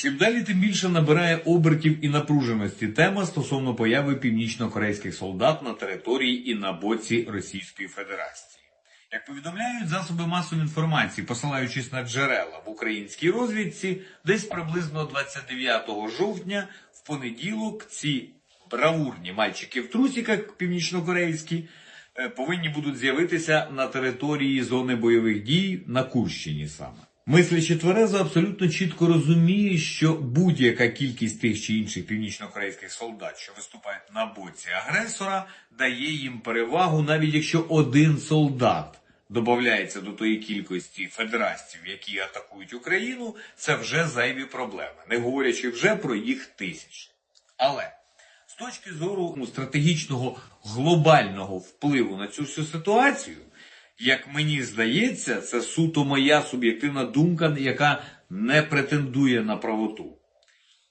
Чим далі, тим більше набирає обертів і напруженості тема стосовно появи північно-корейських солдат на території і на боці Російської Федерації. Як повідомляють засоби масової інформації, посилаючись на джерела в українській розвідці, десь приблизно 29 жовтня в понеділок ці бравурні мальчики в трусіках північнокорейські е, повинні будуть з'явитися на території зони бойових дій на Курщині саме. Мислячи тверезо абсолютно чітко розуміє, що будь-яка кількість тих чи інших північнокорейських солдат, що виступають на боці агресора, дає їм перевагу, навіть якщо один солдат додається до тої кількості федерастів, які атакують Україну, це вже зайві проблеми, не говорячи вже про їх тисячі. Але з точки зору ну, стратегічного глобального впливу на цю всю ситуацію, як мені здається, це суто моя суб'єктивна думка, яка не претендує на правоту.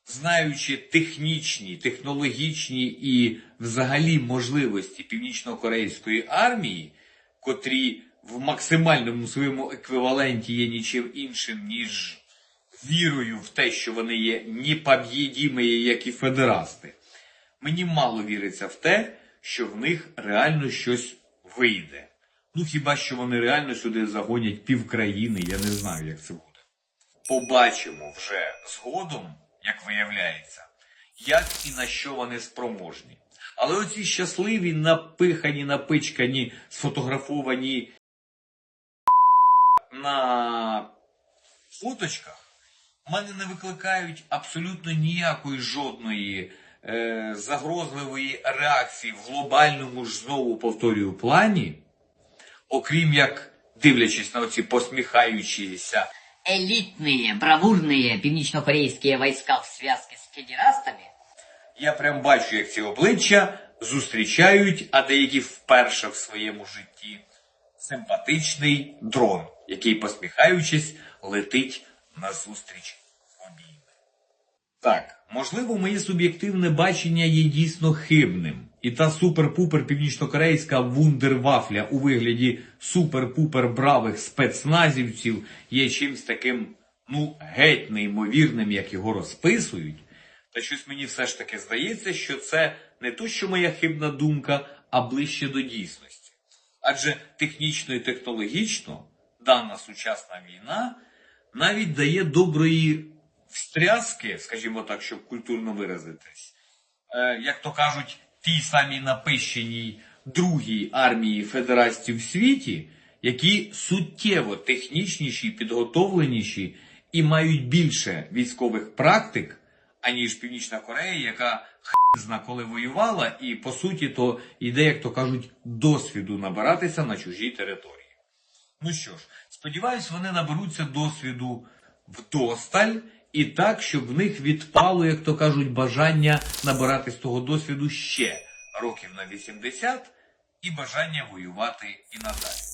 Знаючи технічні, технологічні і взагалі можливості північно-корейської армії, котрі в максимальному своєму еквіваленті є нічим іншим, ніж вірою в те, що вони є непоб'єдімі, як і федерасти, мені мало віриться в те, що в них реально щось вийде. Ну хіба що вони реально сюди загонять півкраїни, я не знаю, як це буде. Побачимо вже згодом, як виявляється, як і на що вони спроможні. Але оці щасливі, напихані, напичкані, сфотографовані на фоточках мене не викликають абсолютно ніякої жодної е, загрозливої реакції в глобальному ж знову повторюю плані, окрім як дивлячись на оці посміхаючіся элитные, бравурные північно-корейські войска в связке з федерастами Я прям бачу, як ці обличчя зустрічають, а деякі вперше в своєму житті симпатичний дрон, який, посміхаючись, летить назустріч обійми. Так, можливо, моє суб'єктивне бачення є дійсно хибним. І та супер-пупер північнокорейська вундервафля у вигляді супер-пупер бравих спецназівців є чимсь таким, ну, геть неймовірним, як його розписують. Та щось мені все ж таки здається, що це не то, що моя хибна думка, а ближче до дійсності. Адже технічно і технологічно дана сучасна війна навіть дає доброї встряски, скажімо так, щоб культурно виразитись, е, як то кажуть, тій самій напищеній другій армії федерації в світі, які суттєво технічніші, підготовленіші і мають більше військових практик, аніж Північна Корея, яка х зна коли воювала, і по суті то йде, як то кажуть, досвіду набиратися на чужій території. Ну що ж, сподіваюсь, вони наберуться досвіду вдосталь і так, щоб в них відпало, як то кажуть, бажання набиратись того досвіду ще років на 80 і бажання воювати і надалі.